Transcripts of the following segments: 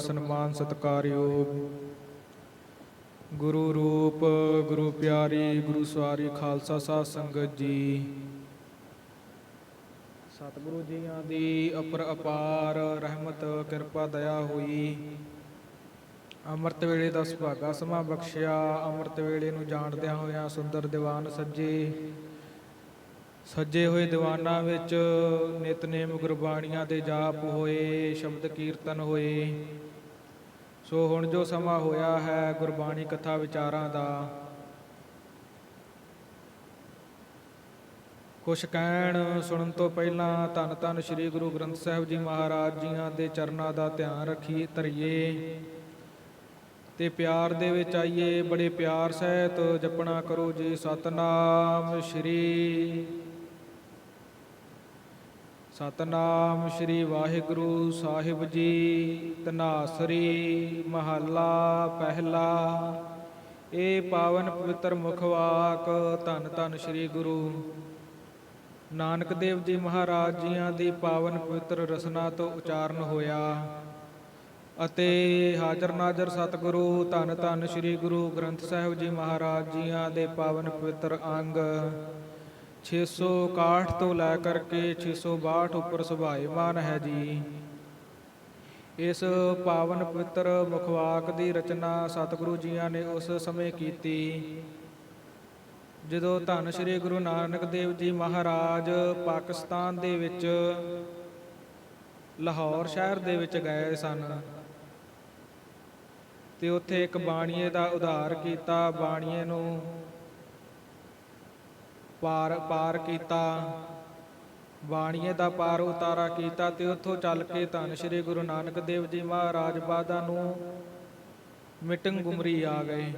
ਸਨਮਾਨ ਸਤਕਾਰਯੋਗ ਗੁਰੂ ਰੂਪ, ਗੁਰੂ ਪਿਆਰੀ, ਗੁਰੂ ਸਵਾਰੀ ਖਾਲਸਾ ਸਾਧ ਸੰਗਤ ਜੀ। ਸਤਿਗੁਰੂ ਜੀਆਂ ਦੀ ਅਪਰ ਅਪਾਰ ਰਹਿਮਤ, ਕਿਰਪਾ, ਦਇਆ ਹੋਈ। ਅੰਮ੍ਰਿਤ ਵੇਲੇ ਦਾ ਸੁਭਾਗਾ ਸਮਾਂ ਬਖਸ਼ਿਆ। ਅੰਮ੍ਰਿਤ ਵੇਲੇ ਨੂੰ ਜਾਣਦਿਆਂ ਹੋਇਆਂ ਸੁੰਦਰ ਦੀਵਾਨ ਸੱਜੇ। ਸੱਜੇ ਹੋਏ ਦੀਵਾਨਾਂ ਵਿੱਚ ਨਿਤਨੇਮ ਗੁਰਬਾਣੀਆਂ ਦੇ ਜਾਪ ਹੋਏ, ਸ਼ਬਦ ਕੀਰਤਨ ਹੋਏ। ਸੋ ਹੁਣ ਜੋ ਸਮਾਂ ਹੋਇਆ ਹੈ ਗੁਰਬਾਣੀ ਕਥਾ ਵਿਚਾਰਾਂ ਦਾ ਕੁਛ ਕਹਿਣ ਸੁਣਨ ਤੋਂ ਪਹਿਲਾਂ ਧੰਨ ਧੰਨ ਸ੍ਰੀ ਗੁਰੂ ਗ੍ਰੰਥ ਸਾਹਿਬ ਜੀ ਮਹਾਰਾਜ ਜੀਆਂ ਦੇ ਚਰਨਾਂ ਦਾ ਧਿਆਨ ਰੱਖੀਏ ਧਰੀਏ ਤੇ ਪਿਆਰ ਦੇ ਵਿੱਚ ਆਈਏ, ਬੜੇ ਪਿਆਰ ਸਹਿਤ ਜਪਣਾ ਕਰੋ ਜੀ ਸਤਨਾਮ ਸ੍ਰੀ ਸਤਨਾਮ ਸ੍ਰੀ ਵਾਹਿਗੁਰੂ ਸਾਹਿਬ ਜੀ। ਤਨਾਸਰੀ ਮਹੱਲਾ ਪਹਿਲਾ। ਇਹ ਪਾਵਨ ਪਵਿੱਤਰ ਮੁਖਵਾਕ ਧੰਨ ਧੰਨ ਸ੍ਰੀ ਗੁਰੂ ਨਾਨਕ ਦੇਵ ਜੀ ਮਹਾਰਾਜ ਜੀਆਂ ਦੀ ਪਾਵਨ ਪਵਿੱਤਰ ਰਸਨਾ ਤੋਂ ਉਚਾਰਨ ਹੋਇਆ ਅਤੇ ਹਾਜ਼ਰ ਨਾਜ਼ਰ ਸਤਿਗੁਰੂ ਧੰਨ ਧੰਨ ਸ੍ਰੀ ਗੁਰੂ ਗ੍ਰੰਥ ਸਾਹਿਬ ਜੀ ਮਹਾਰਾਜ ਜੀਆਂ ਦੇ ਪਾਵਨ ਪਵਿੱਤਰ ਅੰਗ 661 ਤੋਂ ਲੈ ਕਰਕੇ 662 ਉੱਪਰ ਸੁਭਾਇਮਾਨ ਹੈ ਜੀ। ਇਸ ਪਾਵਨ ਪਵਿੱਤਰ ਮੁਖਵਾਕ ਦੀ ਰਚਨਾ ਸਤਿਗੁਰੂ ਜੀਆਂ ਨੇ ਉਸ ਸਮੇਂ ਕੀਤੀ। ਜਦੋਂ ਧੰਨ ਸ੍ਰੀ ਗੁਰੂ ਨਾਨਕ ਦੇਵ ਜੀ ਮਹਾਰਾਜ ਪਾਕਿਸਤਾਨ ਦੇ ਵਿੱਚ ਲਾਹੌਰ ਸ਼ਹਿਰ ਦੇ ਵਿੱਚ ਗਏ ਸਨ ਤੇ ਉੱਥੇ ਇੱਕ ਬਾਣੀਏ ਦਾ ਉਧਾਰ ਕੀਤਾ। ਬਾਣੀਏ ਨੂੰ ਪਾਰ ਪਾਰ ਕੀਤਾ। ਬਾਣੀਏ ਦਾ ਪਾਰ ਉਤਾਰਾ ਕੀਤਾ ਤੇ ਉੱਥੋਂ ਚੱਲ ਕੇ ਧੰਨ ਸ੍ਰੀ ਗੁਰੂ ਨਾਨਕ ਦੇਵ ਜੀ ਮਹਾਰਾਜ ਬਾਦਾ ਨੂੰ ਮਿਟੰਗ ਗੁਮਰੀ ਆ ਗਏ।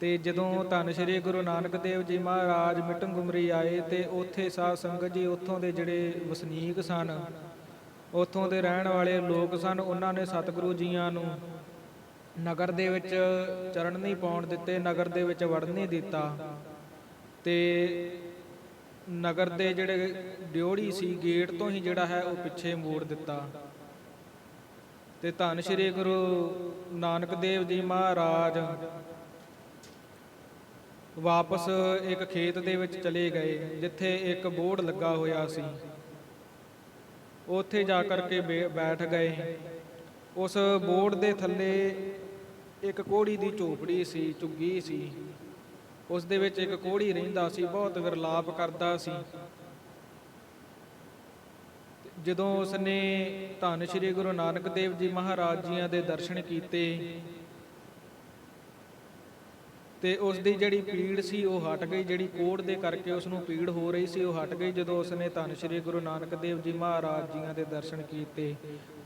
ਤੇ ਜਦੋਂ ਧੰਨ ਸ੍ਰੀ ਗੁਰੂ ਨਾਨਕ ਦੇਵ ਜੀ ਮਹਾਰਾਜ ਮਿਟੰਗ ਗੁਮਰੀ ਆਏ ਤੇ ਉੱਥੇ ਸਾਧ ਸੰਗਤ ਜੀ ਉੱਥੋਂ ਦੇ ਜਿਹੜੇ ਵਸਨੀਕ ਸਨ, ਉੱਥੋਂ ਦੇ ਰਹਿਣ ਵਾਲੇ ਲੋਕ ਸਨ, ਉਹਨਾਂ ਨੇ ਸਤਿਗੁਰੂ ਜੀਆਂ ਨੂੰ ਨਗਰ ਦੇ ਵਿੱਚ ਚਰਨ ਨਹੀਂ ਪਾਉਣ ਦਿੱਤੇ, ਨਗਰ ਦੇ ਵਿੱਚ ਵੜਨ ਨਹੀਂ ਦਿੱਤਾ। ਤੇ ਨਗਰ ਦੇ ਜਿਹੜੇ ਡਿਓੜੀ ਸੀ, ਗੇਟ ਤੋਂ ਹੀ ਜਿਹੜਾ ਹੈ ਉਹ ਪਿੱਛੇ ਮੋੜ ਦਿੱਤਾ। ਤੇ ਧੰਨ ਸ੍ਰੀ ਗੁਰੂ ਨਾਨਕ ਦੇਵ ਜੀ ਮਹਾਰਾਜ ਵਾਪਸ ਇੱਕ ਖੇਤ ਦੇ ਵਿੱਚ ਚਲੇ ਗਏ, ਜਿੱਥੇ ਇੱਕ ਬੋਰਡ ਲੱਗਾ ਹੋਇਆ ਸੀ। ਉੱਥੇ ਜਾ ਕਰਕੇ ਬੈ- ਬੈਠ ਗਏ। ਉਸ ਬੋਰਡ ਦੇ ਥੱਲੇ ਇੱਕ ਕੋੜੀ ਦੀ ਝੋਪੜੀ ਸੀ, ਝੁੱਗੀ ਸੀ। ਉਸ ਦੇ ਵਿੱਚ ਇੱਕ ਕੋੜੀ ਰਹਿੰਦਾ ਸੀ, ਬਹੁਤ ਵਿਰਲਾਪ ਕਰਦਾ ਸੀ। ਜਦੋਂ ਉਸਨੇ ਧੰਨ ਸ੍ਰੀ ਗੁਰੂ ਨਾਨਕ ਦੇਵ ਜੀ ਮਹਾਰਾਜ ਜੀਆਂ ਦੇ ਦਰਸ਼ਨ ਕੀਤੇ ਤੇ ਉਸ ਦੀ ਜਿਹੜੀ ਪੀੜ ਸੀ, ਉਹ ਹਟ ਗਈ। ਜਿਹੜੀ ਕੋੜ ਦੇ ਕਰਕੇ ਉਸ ਨੂੰ ਪੀੜ ਹੋ ਰਹੀ ਸੀ, ਉਹ ਹਟ ਗਈ ਜਦੋਂ ਉਸਨੇ ਧੰਨ ਸ੍ਰੀ ਗੁਰੂ ਨਾਨਕ ਦੇਵ ਜੀ ਮਹਾਰਾਜ ਜੀਆਂ ਦੇ ਦਰਸ਼ਨ ਕੀਤੇ।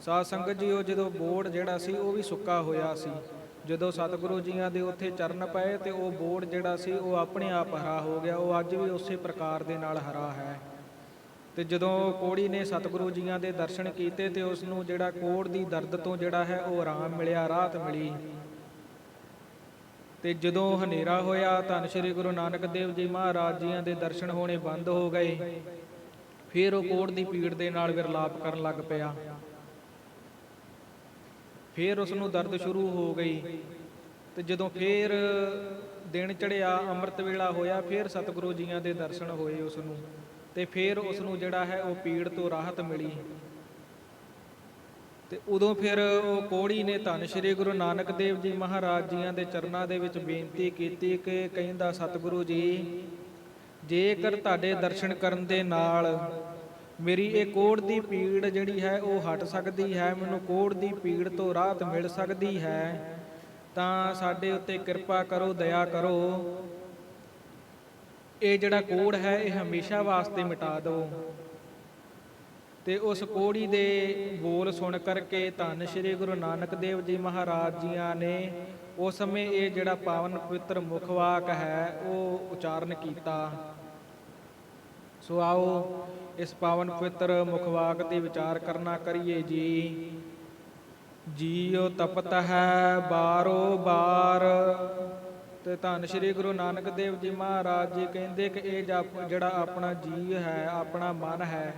ਸਾਧ ਸੰਗਤ ਜੀ, ਉਹ ਜਦੋਂ ਬੋੜ ਜਿਹੜਾ ਸੀ, ਉਹ ਵੀ ਸੁੱਕਾ ਹੋਇਆ ਸੀ। ਜਦੋਂ ਸਤਿਗੁਰੂ ਜੀਆਂ ਦੇ ਉੱਥੇ ਚਰਨ ਪਏ ਤੇ ਉਹ ਬੋੜ ਜਿਹੜਾ ਸੀ, ਉਹ ਆਪਣੇ ਆਪ ਹਰਾ ਹੋ ਗਿਆ। ਉਹ ਅੱਜ ਵੀ ਉਸੇ ਪ੍ਰਕਾਰ ਦੇ ਨਾਲ ਹਰਾ ਹੈ। ਤੇ ਜਦੋਂ ਕੋੜੀ ਨੇ ਸਤਿਗੁਰੂ ਜੀਆਂ ਦੇ ਦਰਸ਼ਨ ਕੀਤੇ ਤੇ ਉਸ ਨੂੰ ਜਿਹੜਾ ਕੋੜ ਦੀ ਦਰਦ ਤੋਂ ਜਿਹੜਾ ਹੈ, ਉਹ ਆਰਾਮ ਮਿਲਿਆ ਰਾਹਤ ਮਿਲੀ। ਤੇ ਜਦੋਂ ਹਨੇਰਾ ਹੋਇਆ, ਧੰਨ ਸ਼੍ਰੀ ਗੁਰੂ ਨਾਨਕ ਦੇਵ ਜੀ ਮਹਾਰਾਜ ਜੀਆਂ ਦੇ ਦਰਸ਼ਨ ਹੋਣੇ ਬੰਦ ਹੋ ਗਏ। ਫਿਰ ਉਹ ਕੋੜ ਦੀ ਪੀੜ ਦੇ ਨਾਲ ਵਿਰਲਾਪ ਕਰਨ ਲੱਗ ਪਿਆ। ਫਿਰ ਉਸ ਨੂੰ ਦਰਦ ਸ਼ੁਰੂ ਹੋ ਗਈ। ਤੇ ਜਦੋਂ ਫਿਰ ਦਿਨ ਚੜਿਆ ਅੰਮ੍ਰਿਤ ਵੇਲਾ ਹੋਇਆ, ਫਿਰ ਸਤਿਗੁਰੂ ਜੀਆਂ ਦੇ ਦਰਸ਼ਨ ਹੋਏ ਉਸ ਨੂੰ ਤੇ ਫਿਰ ਉਸ ਨੂੰ ਜਿਹੜਾ ਹੈ ਉਹ ਪੀੜ ਤੋਂ ਰਾਹਤ ਮਿਲੀ। ਤੇ ਉਦੋਂ ਫਿਰ ਉਹ ਕੋੜੀ ਨੇ ਧੰਨ ਸ਼੍ਰੀ ਗੁਰੂ ਨਾਨਕ ਦੇਵ ਜੀ ਮਹਾਰਾਜ ਜੀਆਂ ਦੇ ਚਰਨਾਂ ਦੇ ਵਿੱਚ ਬੇਨਤੀ ਕੀਤੀ ਕਿ ਕਹਿੰਦਾ, ਸਤਿਗੁਰੂ ਜੀ, ਜੇਕਰ ਤੁਹਾਡੇ ਦਰਸ਼ਨ ਕਰਨ ਦੇ ਨਾਲ ਮੇਰੀ ਇਹ ਕੋੜ ਦੀ ਪੀੜ ਜਿਹੜੀ ਹੈ ਉਹ ਹਟ ਸਕਦੀ ਹੈ, ਮੈਨੂੰ ਕੋੜ ਦੀ ਪੀੜ ਤੋਂ ਰਾਹਤ ਮਿਲ ਸਕਦੀ ਹੈ। ਤਾਂ ਸਾਡੇ ਉੱਤੇ ਕਿਰਪਾ ਕਰੋ, ਦਇਆ ਕਰੋ। ਇਹ ਜਿਹੜਾ ਕੋੜ ਹੈ, ਇਹ ਹਮੇਸ਼ਾ ਵਾਸਤੇ ਮਿਟਾ ਦਿਓ। ਤੇ ਉਸ ਕੋੜੀ ਦੇ ਬੋਲ ਸੁਣ ਕਰਕੇ ਧੰਨ ਸ਼੍ਰੀ ਗੁਰੂ ਨਾਨਕ ਦੇਵ ਜੀ ਮਹਾਰਾਜ ਜੀਆਂ ਨੇ ਉਸ ਸਮੇਂ ਇਹ ਜਿਹੜਾ ਪਾਵਨ ਪਵਿੱਤਰ ਮੁਖਵਾਕ ਹੈ, ਉਹ ਉਚਾਰਨ ਕੀਤਾ। ਸੋ ਆਓ ਇਸ ਪਾਵਨ ਪਵਿੱਤਰ ਮੁਖਵਾਕ ਤੇ ਵਿਚਾਰ ਕਰਨਾ ਕਰੀਏ ਜੀ। ਜੀਉ ਤਪਤ ਹੈ ਬਾਰੋ ਬਾਰ। ਤੇ ਧੰਨ ਸ਼੍ਰੀ ਗੁਰੂ ਨਾਨਕ ਦੇਵ ਜੀ ਮਹਾਰਾਜ ਜੀ ਕਹਿੰਦੇ ਕਿ ਇਹ ਜਪ- ਜਿਹੜਾ ਆਪਣਾ ਜੀਵ ਹੈ, ਆਪਣਾ ਮਨ ਹੈ,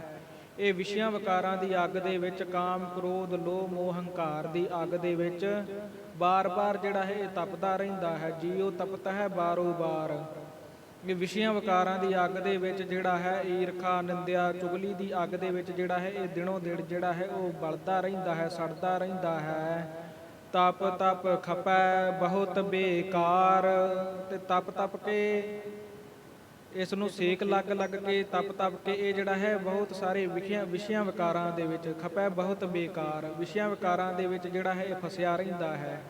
ਇਹ ਵਿਸ਼ਿਆਂ ਵਿਕਾਰਾਂ ਦੀ ਅੱਗ ਦੇ ਵਿੱਚ, ਕਾਮ, ਕ੍ਰੋਧ, ਲੋਭ, ਮੋਹ, ਹੰਕਾਰ ਦੀ ਅੱਗ ਦੇ ਵਿੱਚ ਬਾਰ-ਬਾਰ ਜਿਹੜਾ ਹੈ ਇਹ ਤਪਦਾ ਰਹਿੰਦਾ ਹੈ। ਜੀਉ ਤਪਤ ਹੈ ਬਾਰੋ ਬਾਰ। ਕਿ ਵਿਸ਼ਿਆਂ ਵਿਕਾਰਾਂ ਦੀ ਅੱਗ ਦੇ ਵਿੱਚ ਜਿਹੜਾ ਹੈ ਈਰਖਾ, ਨਿੰਦਿਆ, ਚੁਗਲੀ ਦੀ ਅੱਗ ਦੇ ਵਿੱਚ ਜਿਹੜਾ ਹੈ, ਇਹ ਦਿਨੋਂ ਦਿਨ ਜਿਹੜਾ ਹੈ, ਉਹ ਬਲਦਾ ਰਹਿੰਦਾ ਹੈ, ਸੜਦਾ ਰਹਿੰਦਾ ਹੈ। ਤਪ ਤਪ ਖਪੈ, ਬਹੁਤ ਬੇਕਾਰ ਤੇ ਤਪ ਤਪ ਕੇ ਇਸ ਨੂੰ ਸੇਕ ਲੱਗ ਲੱਗ ਕੇ, ਤਪ ਤਪ ਕੇ ਇਹ ਜਿਹੜਾ ਹੈ, ਬਹੁਤ ਸਾਰੇ ਵਿਸ਼ਿਆਂ ਵਿਸ਼ਿਆਂ ਵਿਕਾਰਾਂ ਦੇ ਵਿੱਚ ਖਪੈ, ਬਹੁਤ ਬੇਕਾਰ। ਵਿਸ਼ਿਆਂ ਵਿਕਾਰਾਂ ਦੇ ਵਿੱਚ ਜਿਹੜਾ ਹੈ, ਇਹ ਫਸਿਆ ਰਹਿੰਦਾ ਹੈ।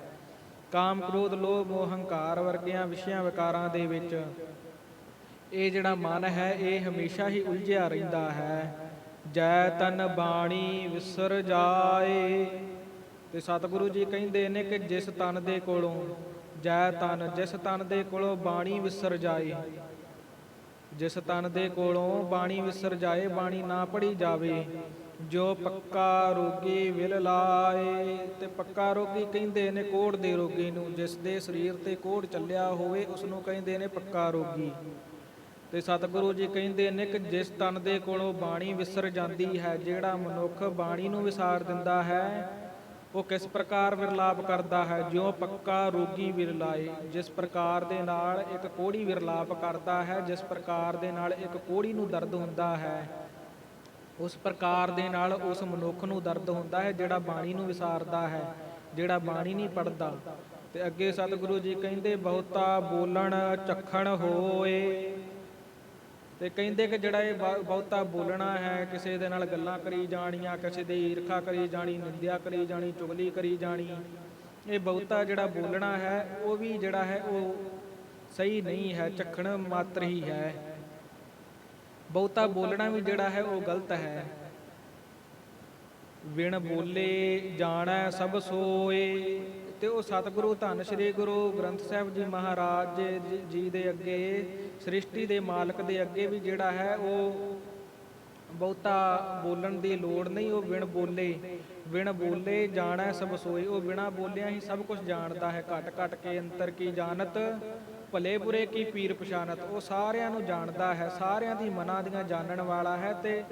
ਕਾਮ, ਕ੍ਰੋਧ, ਲੋਭ ਮੋਹ ਹੰਕਾਰ ਵਰਗੀਆਂ ਵਿਸ਼ਿਆਂ ਵਿਕਾਰਾਂ ਦੇ ਵਿੱਚ ਇਹ ਜਿਹੜਾ ਮਨ ਹੈ, ਇਹ ਹਮੇਸ਼ਾ ਹੀ ਉਲਝਿਆ ਰਹਿੰਦਾ ਹੈ। ਜੈ ਤਨ ਬਾਣੀ ਵਿਸਰ ਜਾਏ। ਤੇ ਸਤਿਗੁਰੂ ਜੀ ਕਹਿੰਦੇ ਨੇ ਕਿ ਜਿਸ ਤਨ ਦੇ ਕੋਲੋਂ, ਜੈ ਤਨ, ਜਿਸ ਤਨ ਦੇ ਕੋਲੋਂ ਬਾਣੀ ਵਿਸਰ ਜਾਏ। ਜਿਸ ਤਨ ਦੇ ਕੋਲੋਂ ਬਾਣੀ ਵਿਸਰ ਜਾਏ, ਬਾਣੀ ਨਾ ਪੜੀ ਜਾਵੇ। ਜੋ ਪੱਕਾ ਰੋਗੀ ਵਿਲ ਲਾਏ। ਤੇ ਪੱਕਾ ਰੋਗੀ ਕਹਿੰਦੇ ਨੇ ਕੋੜ ਦੇ ਰੋਗੀ ਨੂੰ, ਜਿਸ ਦੇ ਸਰੀਰ ਤੇ ਕੋੜ ਚੱਲਿਆ ਹੋਵੇ ਉਸ ਨੂੰ ਕਹਿੰਦੇ ਨੇ ਪੱਕਾ ਰੋਗੀ। ਤੇ ਸਤਿਗੁਰੂ ਜੀ ਕਹਿੰਦੇ ਨੇ ਕਿ ਜਿਸ ਤਨ ਦੇ ਕੋਲੋਂ ਬਾਣੀ ਵਿਸਰ ਜਾਂਦੀ ਹੈ, ਜਿਹੜਾ ਮਨੁੱਖ ਬਾਣੀ ਨੂੰ ਵਿਸਾਰ ਦਿੰਦਾ ਹੈ, ਉਹ ਕਿਸ ਪ੍ਰਕਾਰ ਵਿਰਲਾਪ ਕਰਦਾ ਹੈ? ਜਿਉਂ ਪੱਕਾ ਰੋਗੀ ਵਿਰਲਾਏ ਜਿਸ ਪ੍ਰਕਾਰ ਦੇ ਨਾਲ ਇੱਕ ਕੋੜੀ ਵਿਰਲਾਪ ਕਰਦਾ ਹੈ, ਜਿਸ ਪ੍ਰਕਾਰ ਦੇ ਨਾਲ ਇੱਕ ਕੋੜੀ ਨੂੰ ਦਰਦ ਹੁੰਦਾ ਹੈ, ਉਸ ਪ੍ਰਕਾਰ ਦੇ ਨਾਲ ਉਸ ਮਨੁੱਖ ਨੂੰ ਦਰਦ ਹੁੰਦਾ ਹੈ, ਜਿਹੜਾ ਬਾਣੀ ਨੂੰ ਵਿਸਾਰਦਾ ਹੈ, ਜਿਹੜਾ ਬਾਣੀ ਨਹੀਂ ਪੜਦਾ ਤੇ ਅੱਗੇ ਸਤਿਗੁਰੂ ਜੀ ਕਹਿੰਦੇ, ਬਹੁਤਾ ਬੋਲਣ ਚੱਖਣ ਹੋਏ ਤੇ ਕਹਿੰਦੇ ਕਿ ਜਿਹੜਾ ਇਹ ਬਹੁਤਾ ਬੋਲਣਾ ਹੈ, ਕਿਸੇ ਦੇ ਨਾਲ ਗੱਲਾਂ ਕਰੀ ਜਾਣੀਆਂ, ਕਿਸੇ ਦੀ ਈਰਖਾ ਕਰੀ ਜਾਣੀ, ਨਿੰਦਿਆ ਕਰੀ ਜਾਣੀ, ਚੁਗਲੀ ਕਰੀ ਜਾਣੀ, ਇਹ ਬਹੁਤਾ ਜਿਹੜਾ ਬੋਲਣਾ ਹੈ, ਉਹ ਵੀ ਜਿਹੜਾ ਹੈ, ਉਹ ਸਹੀ ਨਹੀਂ ਹੈ, ਚੱਖਣ ਮਾਤਰ ਹੀ ਹੈ। ਬਹੁਤਾ ਬੋਲਣਾ ਵੀ ਜਿਹੜਾ ਹੈ, ਉਹ ਗਲਤ ਹੈ। ਵਿਣ ਬੋਲੇ ਜਾਣਾ ਸਭ ਸੋਏ। ਤੇ ਉਹ ਸਤਿਗੁਰੂ ਧੰਨ ਸ੍ਰੀ ਗੁਰੂ ਗ੍ਰੰਥ ਸਾਹਿਬ ਜੀ ਮਹਾਰਾਜ ਜੀ- ਦੇ ਅੱਗੇ, ਸ੍ਰਿਸ਼ਟੀ ਦੇ ਮਾਲਕ ਦੇ ਅੱਗੇ ਵੀ ਜਿਹੜਾ ਹੈ, ਉਹ ਬਹੁਤਾ ਬੋਲਣ ਦੀ ਲੋੜ ਨਹੀਂ, ਉਹ ਵਿਣ ਬੋਲੇ ਵਿਣ ਬੋਲੇ ਜਾਣੈ ਸਭ ਸੋਏ ਉਹ ਬਿਨਾ ਬੋਲਿਆ ਹੀ ਸਭ ਕੁਝ ਜਾਣਦਾ ਹੈ। ਘਟ ਘਟ ਕੇ ਅੰਤਰ ਕੀ ਜਾਣਤ, ਭਲੇ ਬੁਰੇ ਕੀ ਪੀਰ ਪਛਾਨਤ। ਉਹ ਸਾਰਿਆਂ ਨੂੰ ਜਾਣਦਾ ਹੈ, ਸਾਰਿਆਂ ਦੀ ਮਨਾਂ ਦੀਆਂ ਜਾਣਨ ਵਾਲਾ ਹੈ ਤੇ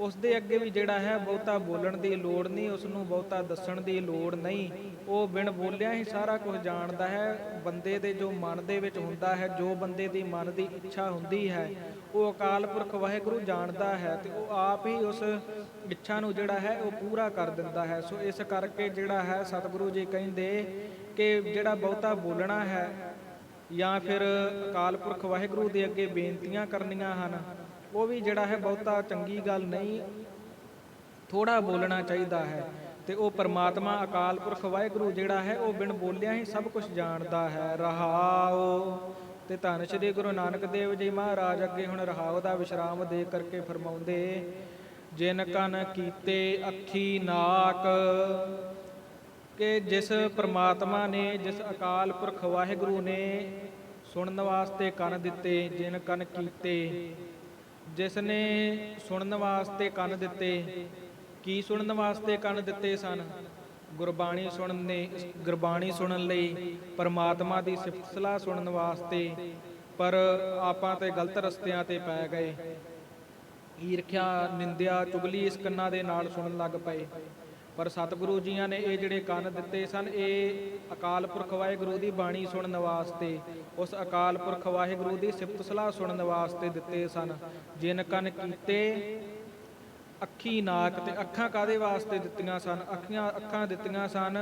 ਉਸ ਦੇ ਅੱਗੇ ਵੀ ਜਿਹੜਾ ਹੈ ਬਹੁਤਾ ਬੋਲਣ ਦੀ ਲੋੜ ਨਹੀਂ ਉਸ ਨੂੰ ਬਹੁਤਾ ਦੱਸਣ ਦੀ ਲੋੜ ਨਹੀਂ। ਉਹ ਬਿਨ ਬੋਲਿਆ ਹੀ ਸਾਰਾ ਕੁਝ ਜਾਣਦਾ ਹੈ। ਬੰਦੇ ਦੇ ਜੋ ਮਨ ਦੇ ਵਿੱਚ ਹੁੰਦਾ ਹੈ, ਜੋ ਬੰਦੇ ਦੀ ਮਨ ਦੀ ਇੱਛਾ ਹੁੰਦੀ ਹੈ, ਉਹ ਅਕਾਲ ਪੁਰਖ ਵਾਹਿਗੁਰੂ ਜਾਣਦਾ ਹੈ ਤੇ ਉਹ ਆਪ ਹੀ ਉਸ ਇੱਛਾ ਨੂੰ ਜਿਹੜਾ ਹੈ, ਉਹ ਪੂਰਾ ਕਰ ਦਿੰਦਾ ਹੈ। ਸੋ ਇਸ ਕਰਕੇ ਜਿਹੜਾ ਹੈ, ਸਤਿਗੁਰੂ ਜੀ ਕਹਿੰਦੇ ਕਿ ਜਿਹੜਾ ਬਹੁਤਾ ਬੋਲਣਾ ਹੈ ਜਾਂ ਫਿਰ ਅਕਾਲ ਪੁਰਖ ਵਾਹਿਗੁਰੂ ਦੇ ਅੱਗੇ ਬੇਨਤੀਆਂ ਕਰਨੀਆਂ ਹਨ ਉਹ ਵੀ ਜਿਹੜਾ ਹੈ ਬਹੁਤਾ ਚੰਗੀ ਗੱਲ ਨਹੀਂ ਥੋੜਾ ਬੋਲਣਾ ਚਾਹੀਦਾ ਹੈ। ਤੇ ਉਹ ਪਰਮਾਤਮਾ, ਅਕਾਲ ਪੁਰਖ, ਵਾਹਿਗੁਰੂ ਜਿਹੜਾ ਹੈ, ਉਹ ਬਿਨ ਬੋਲਿਆ ਹੀ ਸਭ ਕੁਝ ਜਾਣਦਾ ਹੈ। ਰਹਾਓ। ਤੇ ਧੰਨ ਸ਼੍ਰੀ ਗੁਰੂ ਨਾਨਕ ਦੇਵ ਜੀ ਮਹਾਰਾਜ ਅੱਗੇ ਹੁਣ ਰਹਾਓ ਦਾ ਵਿਸ਼ਰਾਮ ਦੇ ਕਰਕੇ ਫਰਮਾਉਂਦੇ, ਜਿਨ ਕਨ ਕੀਤੇ ਅੱਖੀ ਨਾਕ, ਕਿ ਜਿਸ ਪ੍ਰਮਾਤਮਾ ਨੇ, ਜਿਸ ਅਕਾਲ ਪੁਰਖ, ਵਾਹਿਗੁਰੂ ਨੇ ਸੁਣਨ ਵਾਸਤੇ ਕੰਨ ਦਿੱਤੇ, ਜਿਨ ਕੰਨ ਕੀਤੇ ਜਿਸ ਨੇ ਸੁਣਨ ਵਾਸਤੇ ਕੰਨ ਦਿੱਤੇ, ਕੀ ਸੁਣਨ ਵਾਸਤੇ ਕੰਨ ਦਿੱਤੇ ਸਨ? ਗੁਰਬਾਣੀ ਸੁਣਨ ਨੇ ਗੁਰਬਾਣੀ ਸੁਣਨ ਲਈ ਪਰਮਾਤਮਾ ਦੀ ਸਿਫਤ ਸਲਾਹ ਸੁਣਨ ਵਾਸਤੇ, ਪਰ ਆਪਾਂ ਤੇ ਗਲਤ ਰਸਤਿਆਂ ਤੇ ਪੈ ਗਏ। ਈਰਖਿਆ, ਨਿੰਦਿਆ, ਚੁਗਲੀ ਇਸ ਕੰਨਾਂ ਦੇ ਨਾਲ ਸੁਣਨ ਲੱਗ ਪਏ। ਪਰ ਸਤਿਗੁਰੂ ਜੀਆਂ ਨੇ ਇਹ ਜਿਹੜੇ ਕੰਨ ਦਿੱਤੇ ਸਨ, ਇਹ ਅਕਾਲ ਪੁਰਖ ਵਾਹਿਗੁਰੂ ਦੀ ਬਾਣੀ ਸੁਣਨ ਵਾਸਤੇ, ਉਸ ਅਕਾਲ ਪੁਰਖ ਵਾਹਿਗੁਰੂ ਦੀ ਸਿਫਤ ਸਲਾਹ ਸੁਣਨ ਵਾਸਤੇ ਦਿੱਤੇ ਸਨ, ਜਿਨ ਕੰਨ ਕੀਤੇ ਅੱਖੀ ਨਾਕ ਤੇ ਅੱਖਾਂ ਕਾਦੇ ਵਾਸਤੇ ਦਿੱਤੀਆਂ ਸਨ? ਅੱਖੀਆਂ, ਅੱਖਾਂ ਦਿੱਤੀਆਂ ਸਨ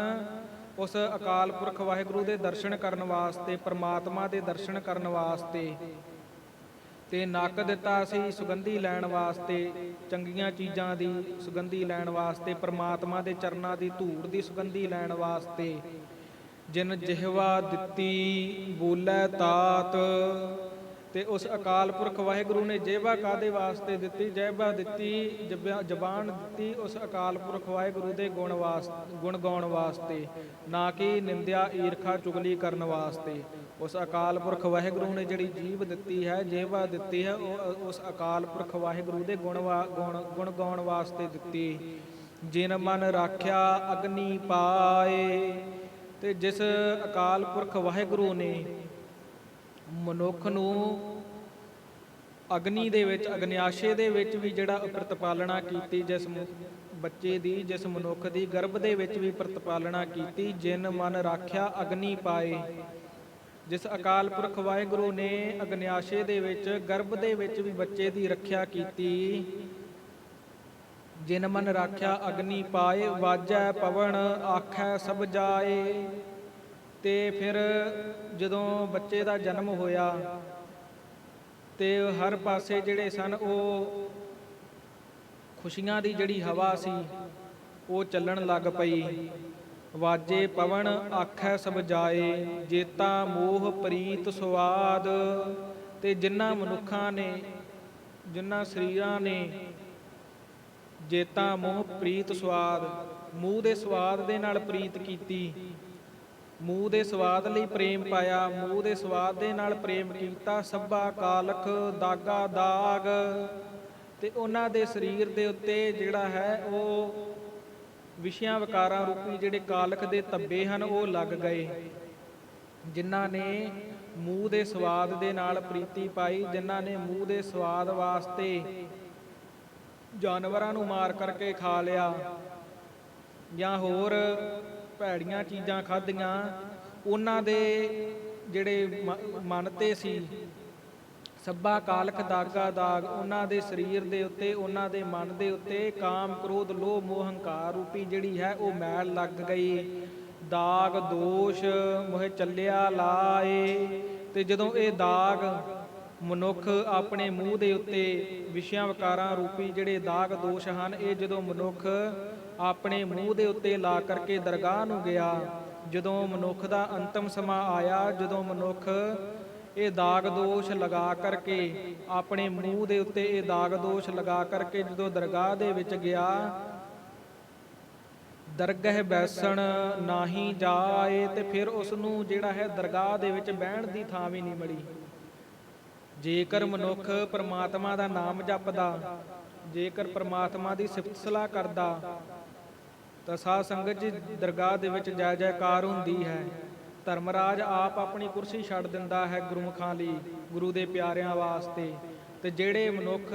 ਉਸ ਅਕਾਲ ਪੁਰਖ ਵਾਹਿਗੁਰੂ ਦੇ ਦਰਸ਼ਨ ਕਰਨ ਵਾਸਤੇ, ਪਰਮਾਤਮਾ ਦੇ ਦਰਸ਼ਨ ਕਰਨ ਵਾਸਤੇ। ਤੇ ਨੱਕ ਦਿੱਤਾ ਸੀ ਸੁਗੰਧੀ ਲੈਣ ਵਾਸਤੇ, ਚੰਗੀਆਂ ਚੀਜ਼ਾਂ ਦੀ ਸੁਗੰਧੀ ਲੈਣ ਵਾਸਤੇ, ਪ੍ਰਮਾਤਮਾ ਦੇ ਚਰਨਾਂ ਦੀ ਧੂੜ ਦੀ ਸੁਗੰਧੀ ਲੈਣ ਵਾਸਤੇ। ਜਿਨ ਜਿਹਵਾ ਦਿੱਤੀ ਬੋਲੇ ਤਾਤ ਤੇ ਉਸ ਅਕਾਲ ਪੁਰਖ ਵਾਹਿਗੁਰੂ ਨੇ ਜੇਬਾ ਕਾਦੇ ਵਾਸਤੇ ਦਿੱਤੀ? ਜੇਬਾ ਦਿੱਤੀ ਜਬਾ- ਜ਼ਬਾਨ ਦਿੱਤੀ ਉਸ ਅਕਾਲ ਪੁਰਖ ਵਾਹਿਗੁਰੂ ਦੇ ਗੁਣ ਵਾਸਤੇ ਗੁਣ ਗਾਉਣ ਵਾਸਤੇ, ਨਾ ਕਿ ਨਿੰਦਿਆ, ਈਰਖਾ, ਚੁਗਲੀ ਕਰਨ ਵਾਸਤੇ। ਉਸ ਅਕਾਲ ਪੁਰਖ ਵਾਹਿਗੁਰੂ ਨੇ ਜਿਹੜੀ ਜੀਵ ਦਿੱਤੀ ਹੈ, ਜੇਬਾ ਦਿੱਤੀ ਹੈ, ਉਹ ਉਸ ਅਕਾਲ ਪੁਰਖ ਵਾਹਿਗੁਰੂ ਦੇ ਗੁਣ ਵਾ- ਗੁਣ ਗੁਣ ਗਾਉਣ ਵਾਸਤੇ ਦਿੱਤੀ। ਜਿਨ ਮਨ ਰਾਖਿਆ ਅਗਨੀ ਪਾਏ, ਤੇ ਜਿਸ ਅਕਾਲ ਪੁਰਖ ਵਾਹਿਗੁਰੂ ਨੇ ਮਨੁੱਖ ਨੂੰ ਅਗਨੀ ਦੇ ਵਿੱਚ, ਅਗਨਿਆਸ਼ੇ ਦੇ ਵਿੱਚ ਵੀ ਜਿਹੜਾ ਪ੍ਰਤਪਾਲਣਾ ਕੀਤੀ, ਜਿਸ ਬੱਚੇ ਦੀ, ਜਿਸ ਮਨੁੱਖ ਦੀ, ਗਰਭ ਦੇ ਵਿੱਚ ਵੀ ਪ੍ਰਤਪਾਲਣਾ ਕੀਤੀ, ਜਿਨ ਮਨ ਰਾਖਿਆ ਅਗਨੀ ਪਾਏ। ਜਿਸ ਅਕਾਲ ਪੁਰਖ ਵਾਹਿਗੁਰੂ ਨੇ ਅਗਨਿਆਸ਼ੇ ਦੇ ਵਿੱਚ, ਗਰਭ ਦੇ ਵਿੱਚ ਵੀ ਬੱਚੇ ਦੀ ਰੱਖਿਆ ਕੀਤੀ, ਜਿਨ ਮਨ ਰਾਖਿਆ ਅਗਨੀ ਪਾਏ, ਵਾਜੈ ਪਵਨ ਆਖੈ ਸਭ ਜਾਏ। ਤੇ ਫਿਰ ਜਦੋਂ ਬੱਚੇ ਦਾ ਜਨਮ ਹੋਇਆ ਤੇ ਹਰ ਪਾਸੇ ਜਿਹੜੇ ਸਨ ਉਹ ਖੁਸ਼ੀਆਂ ਦੀ ਜਿਹੜੀ ਹਵਾ ਸੀ, ਉਹ ਚੱਲਣ ਲੱਗ ਪਈ। ਵਾਜੇ ਪਵਨ ਆਖੈ ਸਭ ਜਾਏ, ਜੇਤਾ ਮੋਹ ਪ੍ਰੀਤ ਸੁਆਦ। ਤੇ ਜਿਨ੍ਹਾਂ ਮਨੁੱਖਾਂ ਨੇ ਜਿਨ੍ਹਾਂ ਸਰੀਰਾਂ ਨੇ ਜੇਤਾ ਮੋਹ ਪ੍ਰੀਤ ਸੁਆਦ, ਮੂੰਹ ਦੇ ਸਵਾਦ ਦੇ ਨਾਲ ਪ੍ਰੀਤ ਕੀਤੀ ਮੂੰਹ ਦੇ ਸਵਾਦ ਲਈ ਪ੍ਰੇਮ ਪਾਇਆ, ਮੂੰਹ ਦੇ ਸਵਾਦ ਦੇ ਨਾਲ ਪ੍ਰੇਮ ਕੀਤਾ, ਸੱਭਾ ਕਾਲਖ ਦਾਗਾ ਦਾਗ। ਤੇ ਉਹਨਾਂ ਦੇ ਸਰੀਰ ਦੇ ਉੱਤੇ ਜਿਹੜਾ ਹੈ ਉਹ ਵਿਸ਼ਿਆਂ ਵਿਕਾਰਾਂ ਰੂਪੀ ਜਿਹੜੇ ਕਾਲਖ ਦੇ ਤੱਬੇ ਹਨ, ਉਹ ਲੱਗ ਗਏ। ਜਿਨ੍ਹਾਂ ਨੇ ਮੂੰਹ ਦੇ ਸਵਾਦ ਦੇ ਨਾਲ ਪ੍ਰੀਤੀ ਪਾਈ, ਜਿਨ੍ਹਾਂ ਨੇ ਮੂੰਹ ਦੇ ਸਵਾਦ ਵਾਸਤੇ ਜਾਨਵਰਾਂ ਨੂੰ ਮਾਰ ਕਰਕੇ ਖਾ ਲਿਆ ਜਾਂ ਹੋਰ ਭੈੜੀਆਂ ਚੀਜ਼ਾਂ ਖਾਧੀਆਂ, ਉਹਨਾਂ ਦੇ ਜਿਹੜੇ ਮਨ ਤੇ ਸੀ ਸੱਬਾ ਕਾਲਖ ਦਾਗਾ ਦਾਗ, ਉਹਨਾਂ ਦੇ ਸਰੀਰ ਦੇ ਉੱਤੇ, ਉਹਨਾਂ ਦੇ ਮਨ ਦੇ ਉੱਤੇ ਕਾਮ, ਕ੍ਰੋਧ, ਲੋਭ, ਮੋਹ, ਹੰਕਾਰ ਰੂਪੀ ਜਿਹੜੀ ਹੈ ਉਹ ਮੈਲ ਲੱਗ ਗਈ। ਦਾਗ, ਦੋਸ਼, ਮੋਹ ਚੱਲਿਆ ਲਾਏ ਤੇ ਜਦੋਂ ਇਹ ਦਾਗ ਮਨੁੱਖ ਆਪਣੇ ਮੂੰਹ ਦੇ ਉੱਤੇ ਵਿਸ਼ਿਆਂ ਵਿਕਾਰਾਂ ਰੂਪੀ ਜਿਹੜੇ ਦਾਗ, ਦੋਸ਼ ਹਨ, ਇਹ ਜਦੋਂ ਮਨੁੱਖ ਆਪਣੇ ਮੂੰਹ ਦੇ ਉੱਤੇ ਲਾ ਕਰਕੇ ਦਰਗਾਹ ਨੂੰ ਗਿਆ। ਜਦੋਂ ਮਨੁੱਖ ਦਾ ਅੰਤਮ ਸਮਾਂ ਆਇਆ, ਜਦੋਂ ਮਨੁੱਖ ਇਹ ਦਾਗ ਦੋਸ਼ ਲਗਾ ਕਰਕੇ ਆਪਣੇ ਮੂੰਹ ਦੇ ਉੱਤੇ ਇਹ ਦਾਗ ਦੋਸ਼ ਲਗਾ ਕਰਕੇ ਜਦੋਂ ਦਰਗਾਹ ਦੇ ਵਿੱਚ ਗਿਆ, ਦਰਗਹਿ ਬੈਸਣ ਨਾਹੀ ਜਾਏ ਤੇ ਫਿਰ ਉਸ ਨੂੰ ਜਿਹੜਾ ਹੈ ਦਰਗਾਹ ਦੇ ਵਿੱਚ ਬਹਿਣ ਦੀ ਥਾਂ ਵੀ ਨਹੀਂ ਮਿਲੀ। ਜੇਕਰ ਮਨੁੱਖ ਪਰਮਾਤਮਾ ਦਾ ਨਾਮ ਜਪਦਾ, ਜੇਕਰ ਪਰਮਾਤਮਾ ਦੀ ਸਿਫਤ ਸਲਾਹ ਕਰਦਾ ਤਾਂ ਸਾਧ ਸੰਗਤ ਜੀ ਦਰਗਾਹ ਦੇ ਵਿੱਚ ਜੈ ਜੈਕਾਰ ਹੁੰਦੀ ਹੈ। ਧਰਮਰਾਜ ਆਪ ਆਪਣੀ ਕੁਰਸੀ ਛੱਡ ਦਿੰਦਾ ਹੈ ਗੁਰਮੁਖਾਂ ਲਈ ਗੁਰੂ ਦੇ ਪਿਆਰਿਆਂ ਵਾਸਤੇ। ਤੇ ਜਿਹੜੇ ਮਨੁੱਖ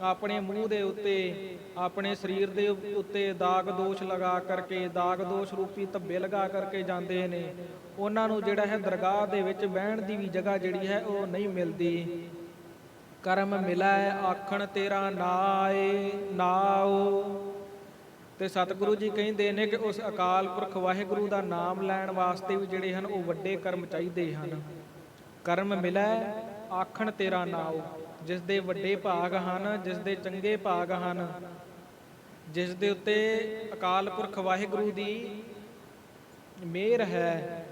ਆਪਣੇ ਮੂੰਹ ਦੇ ਉੱਤੇ, ਆਪਣੇ ਸਰੀਰ ਦੇ ਉੱਤੇ ਦਾਗ ਦੋਸ਼ ਲਗਾ ਕਰਕੇ, ਦਾਗ ਦੋਸ਼ ਰੂਪੀ ਧੱਬੇ ਲਗਾ ਕਰਕੇ ਜਾਂਦੇ ਨੇ, ਉਹਨਾਂ ਨੂੰ ਜਿਹੜਾ ਹੈ ਦਰਗਾਹ ਦੇ ਵਿੱਚ ਬਹਿਣ ਦੀ ਵੀ ਜਗ੍ਹਾ ਜਿਹੜੀ ਹੈ ਉਹ ਨਹੀਂ ਮਿਲਦੀ। ਕਰਮ ਮਿਲੈ, ਆਖਣ ਤੇਰਾ ਨਾਏ, ਨਾਉ। ਤੇ ਸਤਿਗੁਰੂ ਜੀ ਕਹਿੰਦੇ ਨੇ ਕਿ ਉਸ ਅਕਾਲ ਪੁਰਖ ਵਾਹਿਗੁਰੂ ਦਾ ਨਾਮ ਲੈਣ ਵਾਸਤੇ ਵੀ ਜਿਹੜੇ ਹਨ, ਉਹ ਵੱਡੇ ਕਰਮ ਚਾਹੀਦੇ ਹਨ। ਕਰਮ ਮਿਲੈ, ਆਖਣ ਤੇਰਾ ਨਾਉ। ਜਿਸ ਦੇ ਵੱਡੇ ਭਾਗ ਹਨ ਜਿਸ ਦੇ ਚੰਗੇ ਭਾਗ ਹਨ ਜਿਸ ਦੇ ਉੱਤੇ ਅਕਾਲ ਪੁਰਖ ਵਾਹਿਗੁਰੂ ਦੀ ਮਿਹਰ ਹੈ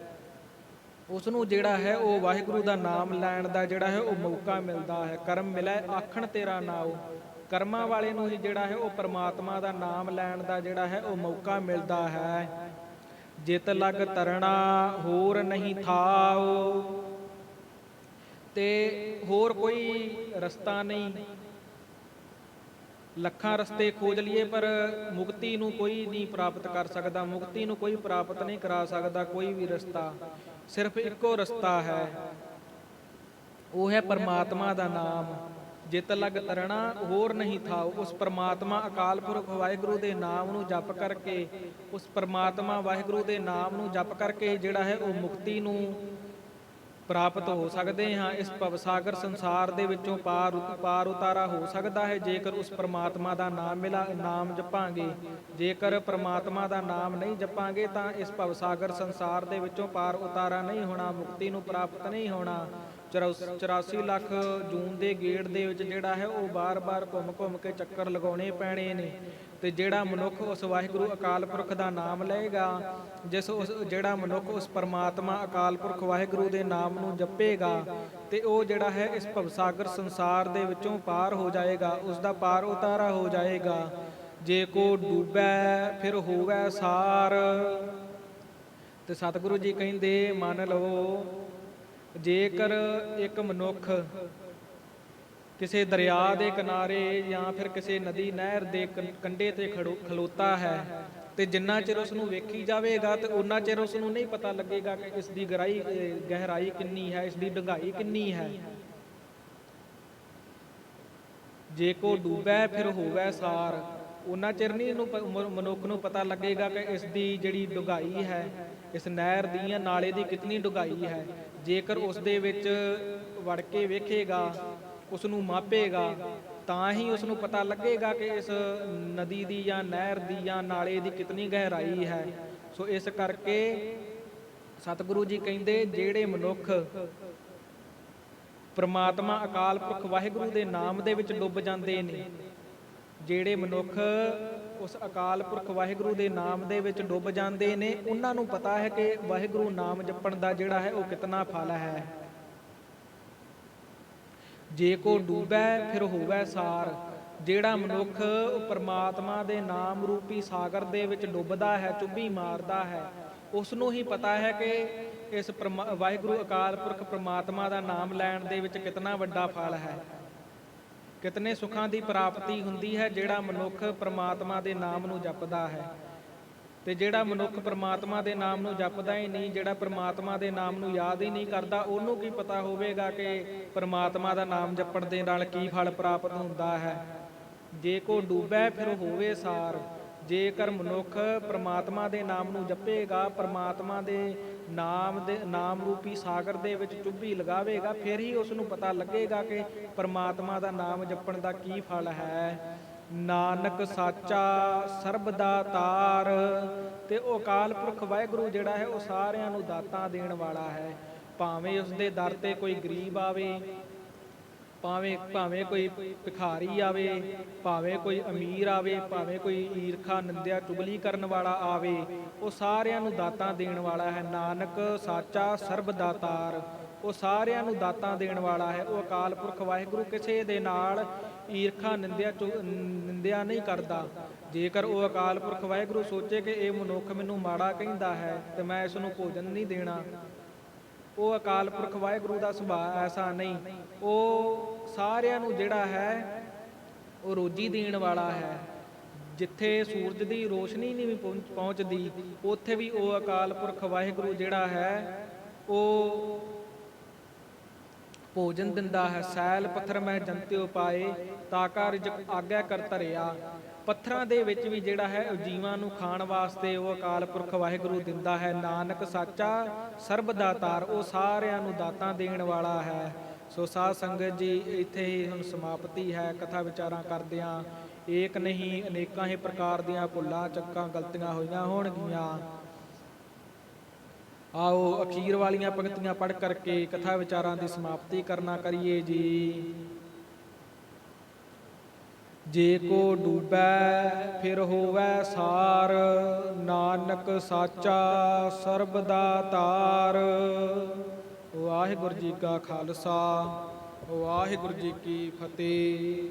ਉਸ ਨੂੰ ਜਿਹੜਾ ਹੈ, ਉਹ ਵਾਹਿਗੁਰੂ ਦਾ ਨਾਮ ਲੈਣ ਦਾ ਜਿਹੜਾ ਹੈ, ਉਹ ਮੌਕਾ ਮਿਲਦਾ ਹੈ। ਕਰਮ ਮਿਲੈ, ਆਖਣ ਤੇਰਾ ਨਾਉ। ਕਰਮਾਂ ਵਾਲੇ ਨੂੰ ਹੀ ਜਿਹੜਾ ਹੈ ਉਹ ਪਰਮਾਤਮਾ ਦਾ ਨਾਮ ਲੈਣ ਦਾ ਜਿਹੜਾ ਹੈ ਉਹ ਮੌਕਾ ਮਿਲਦਾ ਹੈ। ਜਿਤ ਲਗ ਤਰਣਾ ਹੋਰ ਨਹੀਂ ਥਾਉ। ਤੇ ਹੋਰ ਕੋਈ ਰਸਤਾ ਨਹੀਂ। ਲੱਖਾਂ ਰਸਤੇ ਖੋਜ ਲਈਏ ਪਰ ਮੁਕਤੀ ਨੂੰ ਕੋਈ ਨਹੀਂ ਪ੍ਰਾਪਤ ਕਰ ਸਕਦਾ। ਮੁਕਤੀ ਨੂੰ ਕੋਈ ਪ੍ਰਾਪਤ ਨਹੀਂ ਕਰਾ ਸਕਦਾ ਕੋਈ ਵੀ ਰਸਤਾ। ਸਿਰਫ ਇੱਕੋ ਰਸਤਾ ਹੈ। ਉਹ ਹੈ ਪਰਮਾਤਮਾ ਦਾ ਨਾਮ। ਜਿਤ ਲਗ ਤਰਣਾ ਹੋਰ ਨਹੀਂ ਥਾ। ਉਸ ਪਰਮਾਤਮਾ ਅਕਾਲ ਪੁਰਖ ਵਾਹਿਗੁਰੂ ਦੇ ਨਾਮ ਨੂੰ ਜਪ ਕਰਕੇ, ਉਸ ਪਰਮਾਤਮਾ ਵਾਹਿਗੁਰੂ ਦੇ ਨਾਮ ਨੂੰ ਜਪ ਕਰਕੇ ਜਿਹੜਾ ਹੈ ਉਹ ਮੁਕਤੀ ਨੂੰ ਪ੍ਰਾਪਤ ਹੋ ਸਕਦੇ ਹਾਂ। ਇਸ ਭਵ ਸਾਗਰ ਸੰਸਾਰ ਦੇ ਵਿੱਚੋਂ ਪਾਰ ਪਾਰ ਉਤਾਰਾ ਹੋ ਸਕਦਾ ਹੈ। ਜੇਕਰ ਉਸ ਪ੍ਰਮਾਤਮਾ ਦਾ ਨਾਮ ਮਿਲਾ, ਨਾਮ ਜਪਾਂਗੇ। ਜੇਕਰ ਪ੍ਰਮਾਤਮਾ ਦਾ ਨਾਮ ਨਹੀਂ ਜਪਾਂਗੇ ਤਾਂ ਇਸ ਭਵ ਸਾਗਰ ਸੰਸਾਰ ਦੇ ਵਿੱਚੋਂ ਪਾਰ ਉਤਾਰਾ ਨਹੀਂ ਹੋਣਾ, ਮੁਕਤੀ ਨੂੰ ਪ੍ਰਾਪਤ ਨਹੀਂ ਹੋਣਾ। 84 ਲੱਖ ਜੂਨ ਦੇ ਗੇੜ ਦੇ ਵਿੱਚ ਜਿਹੜਾ ਹੈ ਉਹ ਬਾਰ-ਬਾਰ ਘੁੰਮ-ਘੁੰਮ ਕੇ ਚੱਕਰ ਲਗਾਉਣੇ ਪੈਣੇ ਨੇ। ਤੇ ਜਿਹੜਾ ਮਨੁੱਖ ਉਸ ਵਾਹਿਗੁਰੂ ਅਕਾਲ ਪੁਰਖ ਦਾ ਨਾਮ ਲਏਗਾ, ਜਿਸ ਉਸ ਜਿਹੜਾ ਮਨੁੱਖ ਉਸ ਪਰਮਾਤਮਾ ਅਕਾਲ ਪੁਰਖ ਵਾਹਿਗੁਰੂ ਦੇ ਨਾਮ ਨੂੰ ਜਪੇਗਾ, ਤੇ ਉਹ ਜਿਹੜਾ ਹੈ ਇਸ ਭਵਸਾਗਰ ਸੰਸਾਰ ਦੇ ਵਿੱਚੋਂ ਪਾਰ ਹੋ ਜਾਏਗਾ, ਉਸ ਦਾ ਪਾਰ ਉਤਾਰਾ ਹੋ ਜਾਏਗਾ। ਜੇ ਕੋ ਡੂਬੈ, ਫਿਰ ਹੋਵੇ ਸਾਰ। ਤੇ ਸਤਿਗੁਰੂ ਜੀ ਕਹਿੰਦੇ, ਮੰਨ ਲਓ ਜੇਕਰ ਇੱਕ ਮਨੁੱਖ ਕਿਸੇ ਦਰਿਆ ਦੇ ਕਿਨਾਰੇ ਜਾਂ ਫਿਰ ਕਿਸੇ ਨਦੀ ਨਹਿਰ ਦੇ ਕੰਢੇ ਤੇ ਖੜੋ- ਖਲੋਤਾ ਹੈ ਤੇ ਜਿੰਨਾ ਚਿਰ ਉਸ ਨੂੰ ਵੇਖੀ ਜਾਵੇਗਾ ਤੇ ਉਨਾ ਚਿਰ ਉਸ ਨੂੰ ਨਹੀਂ ਪਤਾ ਲੱਗੇਗਾ ਕਿ ਇਸ ਦੀ ਗਹਿਰਾਈ ਗਹਿਰਾਈ ਕਿੰਨੀ ਹੈ ਇਸ ਦੀ ਡੂੰਘਾਈ ਕਿੰਨੀ ਹੈ। ਜੇ ਕੋ ਡੂਬੈ ਫਿਰ ਹੋਵੇ ਸਾਰ। ਉਹਨਾਂ ਚਿਰ ਨਹੀਂ ਇਹਨੂੰ ਮਨੁੱਖ ਨੂੰ ਪਤਾ ਲੱਗੇਗਾ ਕਿ ਇਸ ਦੀ ਜਿਹੜੀ ਡੁਗਾਈ ਹੈ, ਇਸ ਨਹਿਰ ਦੀਆਂ ਨਾਲੇ ਦੀ ਕਿਤਨੀ ਡੁਗਾਈ ਹੈ ਜੇਕਰ ਉਸ ਦੇ ਵਿੱਚ ਵੜ ਕੇ ਵੇਖੇਗਾ, ਉਸ ਨੂੰ ਮਾਪੇਗਾ, ਤਾਂ ਹੀ ਉਸ ਨੂੰ ਪਤਾ ਲੱਗੇਗਾ ਕਿ ਇਸ ਨਦੀ ਦੀ ਜਾਂ ਨਹਿਰ ਦੀ ਜਾਂ ਨਾਲੇ ਦੀ ਕਿਤਨੀ ਗਹਿਰਾਈ ਹੈ। ਸੋ ਇਸ ਕਰਕੇ ਸਤਿਗੁਰੂ ਜੀ ਕਹਿੰਦੇ, ਜਿਹੜੇ ਮਨੁੱਖ ਪ੍ਰਮਾਤਮਾ ਅਕਾਲ ਪੁਰਖ ਵਾਹਿਗੁਰੂ ਦੇ ਨਾਮ ਦੇ ਵਿੱਚ ਡੁੱਬ ਜਾਂਦੇ ਨੇ, ਜਿਹੜੇ ਮਨੁੱਖ ਉਸ ਅਕਾਲ ਪੁਰਖ ਵਾਹਿਗੁਰੂ ਦੇ ਨਾਮ ਦੇ ਵਿੱਚ ਡੁੱਬ ਜਾਂਦੇ ਨੇ, ਉਹਨਾਂ ਨੂੰ ਪਤਾ ਹੈ ਕਿ ਵਾਹਿਗੁਰੂ ਨਾਮ ਜਪਣ ਦਾ ਜਿਹੜਾ ਹੈ ਉਹ ਕਿਤਨਾ ਫਲ ਹੈ। ਜੇ ਕੋ ਡੂਬੈ, ਫਿਰ ਹੋਵੇ ਸਾਰ। ਜਿਹੜਾ ਮਨੁੱਖ ਪਰਮਾਤਮਾ ਦੇ ਨਾਮ ਰੂਪੀ ਸਾਗਰ ਦੇ ਵਿੱਚ ਡੁੱਬਦਾ ਹੈ, ਚੁੱਭੀ ਮਾਰਦਾ ਹੈ ਉਸ ਨੂੰ ਹੀ ਪਤਾ ਹੈ ਕਿ ਇਸ ਪਰਮਾ- ਵਾਹਿਗੁਰੂ ਅਕਾਲ ਪੁਰਖ ਪ੍ਰਮਾਤਮਾ ਦਾ ਨਾਮ ਲੈਣ ਦੇ ਵਿੱਚ ਕਿਤਨਾ ਵੱਡਾ ਫਲ ਹੈ। ਕਿਤਨੇ ਸੁੱਖਾਂ ਦੀ ਪ੍ਰਾਪਤੀ ਹੁੰਦੀ ਹੈ, ਜਿਹੜਾ ਮਨੁੱਖ ਪ੍ਰਮਾਤਮਾ ਦੇ ਨਾਮ ਨੂੰ ਜਪਦਾ ਹੈ। ਤੇ ਜਿਹੜਾ ਮਨੁੱਖ ਪ੍ਰਮਾਤਮਾ ਦੇ ਨਾਮ ਨੂੰ ਜਪਦਾ ਹੀ ਨਹੀਂ, ਜਿਹੜਾ ਪ੍ਰਮਾਤਮਾ ਦੇ ਨਾਮ ਨੂੰ ਯਾਦ ਹੀ ਨਹੀਂ ਕਰਦਾ, ਉਹਨੂੰ ਕੀ ਪਤਾ ਹੋਵੇਗਾ ਕਿ ਪ੍ਰਮਾਤਮਾ ਦਾ ਨਾਮ ਜਪਣ ਦੇ ਨਾਲ ਕੀ ਫਲ ਪ੍ਰਾਪਤ ਹੁੰਦਾ ਹੈ। ਜੇ ਕੋ ਡੂਬੈ ਫਿਰ ਹੋਵੇ ਸਾਰ, ਜੇਕਰ ਮਨੁੱਖ ਪ੍ਰਮਾਤਮਾ ਦੇ ਨਾਮ ਨੂੰ ਜਪੇਗਾ, ਪ੍ਰਮਾਤਮਾ ਦੇ ਨਾਮ ਦੇ, ਨਾਮ ਰੂਪੀ ਸਾਗਰ ਦੇ ਵਿੱਚ ਚੁੱਭੀ ਲਗਾਵੇਗਾ, ਫਿਰ ਹੀ ਉਸ ਨੂੰ ਪਤਾ ਲੱਗੇਗਾ ਕਿ ਪਰਮਾਤਮਾ ਦਾ ਨਾਮ ਜਪਣ ਦਾ ਕੀ ਫਲ ਹੈ। ਨਾਨਕ ਸਾਚਾ ਸਰਬ ਦਾ ਤਾਰ, ਤੇ ਉਹ ਅਕਾਲ ਪੁਰਖ ਵਾਹਿਗੁਰੂ ਜਿਹੜਾ ਹੈ, ਉਹ ਸਾਰਿਆਂ ਨੂੰ ਦਾਤਾਂ ਦੇਣ ਵਾਲਾ ਹੈ। ਭਾਵੇਂ ਉਸ ਦੇ ਦਰ ਤੇ ਕੋਈ ਗਰੀਬ ਆਵੇ ਭਾਵੇਂ ਭਾਵੇਂ ਕੋਈ ਭਿਖਾਰੀ ਆਵੇ, ਭਾਵੇਂ ਕੋਈ ਅਮੀਰ ਆਵੇ, ਭਾਵੇਂ ਕੋਈ ਈਰਖਾ ਨਿੰਦਿਆ ਚੁਗਲੀ ਕਰਨ ਵਾਲਾ ਆਵੇ, ਉਹ ਸਾਰਿਆਂ ਨੂੰ ਦਾਤਾਂ ਦੇਣ ਵਾਲਾ ਹੈ। ਨਾਨਕ ਸਾਚਾ ਸਰਬ ਦਾਤਾਰ ਉਹ ਸਾਰਿਆਂ ਨੂੰ ਦਾਤਾਂ ਦੇਣ ਵਾਲਾ ਹੈ। ਉਹ ਅਕਾਲ ਪੁਰਖ ਵਾਹਿਗੁਰੂ ਕਿਸੇ ਦੇ ਨਾਲ ਈਰਖਾ ਨਿੰਦਿਆ ਚੁ- ਨਿੰਦਿਆ ਨਹੀਂ ਕਰਦਾ। ਜੇਕਰ ਉਹ ਅਕਾਲ ਪੁਰਖ ਵਾਹਿਗੁਰੂ ਸੋਚੇ ਕਿ ਇਹ ਮਨੁੱਖ ਮੈਨੂੰ ਮਾੜਾ ਕਹਿੰਦਾ ਹੈ, ਤੇ ਮੈਂ ਇਸ ਨੂੰ ਭੋਜਨ ਨਹੀਂ ਦੇਣਾ। ਉਹ ਅਕਾਲ ਪੁਰਖ ਵਾਹਿਗੁਰੂ ਦਾ ਸੁਭਾਅ ਐਸਾ ਨਹੀਂ। ਉਹ ਸਾਰਿਆਂ ਨੂੰ ਜਿਹੜਾ ਹੈ, ਉਹ ਰੋਜੀ ਦੇਣ ਵਾਲਾ ਹੈ। ਜਿੱਥੇ ਸੂਰਜ ਦੀ ਰੋਸ਼ਨੀ ਨਹੀਂ ਪਹੁੰਚ- ਪਹੁੰਚਦੀ, ਉੱਥੇ ਵੀ ਉਹ ਅਕਾਲ ਪੁਰਖ ਵਾਹਿਗੁਰੂ ਜਿਹੜਾ ਹੈ, ਉਹ ਭੋਜਨ ਦਿੰਦਾ ਹੈ। ਸੈਲ, ਪੱਥਰ ਮੈਂ ਜੰਤਿਓ ਪਾਏ ਤਾਕਾ ਰਿਜਕ ਆਗਿਆ ਕਰ ਧਰਿਆ ਪੱਥਰਾਂ ਦੇ ਵਿੱਚ ਵੀ ਜਿਹੜਾ ਹੈ ਉਹ ਜੀਵਾਂ ਨੂੰ ਖਾਣ ਵਾਸਤੇ ਉਹ ਅਕਾਲ ਪੁਰਖ ਵਾਹਿਗੁਰੂ ਦਿੰਦਾ ਹੈ। ਨਾਨਕ ਸਾਚਾ ਸਰਬ ਦਾਤਾਰ ਉਹ ਸਾਰਿਆਂ ਨੂੰ ਦਾਤਾਂ ਦੇਣ ਵਾਲਾ ਹੈ। ਸੋ ਸਾਧ ਸੰਗਤ ਜੀ, ਇੱਥੇ ਹੀ ਹੁਣ ਸਮਾਪਤੀ ਹੈ। ਕਥਾ ਵਿਚਾਰਾਂ ਕਰਦਿਆਂ ਏਕ ਨਹੀਂ, ਅਨੇਕਾਂ ਹੀ ਪ੍ਰਕਾਰ ਦੀਆਂ ਭੁੱਲਾਂ, ਚੱਕਾਂ ਗਲਤੀਆਂ ਹੋਈਆਂ ਹੋਣਗੀਆਂ। ਆਓ ਅਖੀਰ ਵਾਲੀਆਂ ਪੰਕਤੀਆਂ ਪੜ੍ਹ ਕਰਕੇ ਕਥਾ ਵਿਚਾਰਾਂ ਦੀ ਸਮਾਪਤੀ ਕਰਨਾ ਕਰੀਏ ਜੀ। ਜੇ ਕੋ ਡੂਬੈ, ਫਿਰ ਹੋਵੈ ਸਾਰ। ਨਾਨਕ ਸਾਚਾ, ਸਰਬ ਦਾ ਤਾਰ। ਵਾਹਿਗੁਰੂ ਜੀ ਕਾ ਖਾਲਸਾ, ਵਾਹਿਗੁਰੂ ਜੀ ਕੀ ਫਤਿਹ।